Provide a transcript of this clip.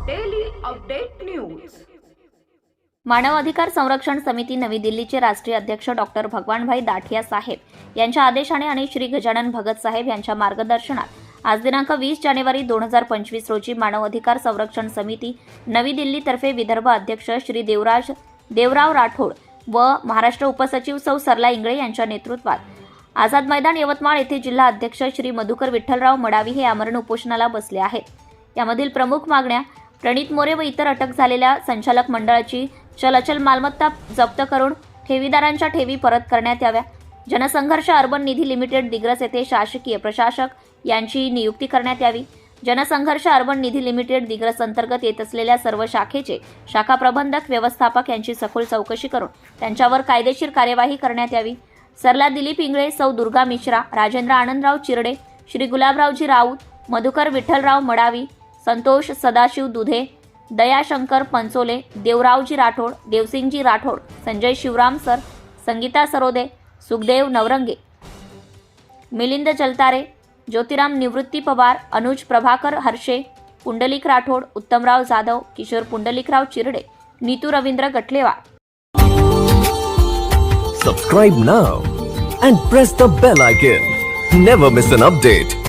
Update news मानव अधिकार संरक्षण समिती नवी दिल्लीचे राष्ट्रीय अध्यक्ष डॉक्टर भगवानभाई दाठिया साहेब यांच्या आदेशाने आणि श्री गजानन भगत साहेब यांच्या मार्गदर्शनात आज दिनांक वीस जानेवारी दोन हजार पंचवीस रोजी मानव अधिकार संरक्षण समिती नवी दिल्लीतर्फे विदर्भ अध्यक्ष श्री देवराज देवराव राठोड व महाराष्ट्र उपसचिव सौ सरला इंगळे यांच्या नेतृत्वात. आझाद मैदान यवतमाळ येथे जिल्हा अध्यक्ष श्री मधुकर विठ्ठलराव मडावी हे आमरण उपोषणाला बसले आहेत. यामधील प्रमुख मागण्या प्रणित मोरे व इतर अटक झालेल्या संचालक मंडळाची चलचल मालमत्ता जप्त करून ठेवीदारांच्या ठेवी परत करण्यात याव्या. जनसंघर्ष अर्बन निधी लिमिटेड दिग्रस येथे शासकीय प्रशासक यांची नियुक्ती करण्यात यावी. जनसंघर्ष अर्बन निधी लिमिटेड दिग्रस अंतर्गत येत असलेल्या सर्व शाखेचे शाखा प्रबंधक व्यवस्थापक यांची सखोल चौकशी करून त्यांच्यावर कायदेशीर कार्यवाही करण्यात यावी. सरला दिलीप इंगळे सौ Durga Mishra Rajendra Anandrao Chirde Shri Gulabraoji Raut Madhukar Vitthalrao Madavi Santosh Sadashiv Dudhe Dayashankar Panchole Devraoji Rathod Devsingji Rathod Sanjay Shivram sir Sangeeta Sarode Sukhdev Navrange Milind Jaltare Jyotiram Nivrutti Pawar Anuj Prabhakar Harshe Pundlik Rathod Uttamrao Jadhav Kishor Pundlikrao Chirde Neetu Ravindra गटलेवा. Subscribe now and press the bell icon never miss an update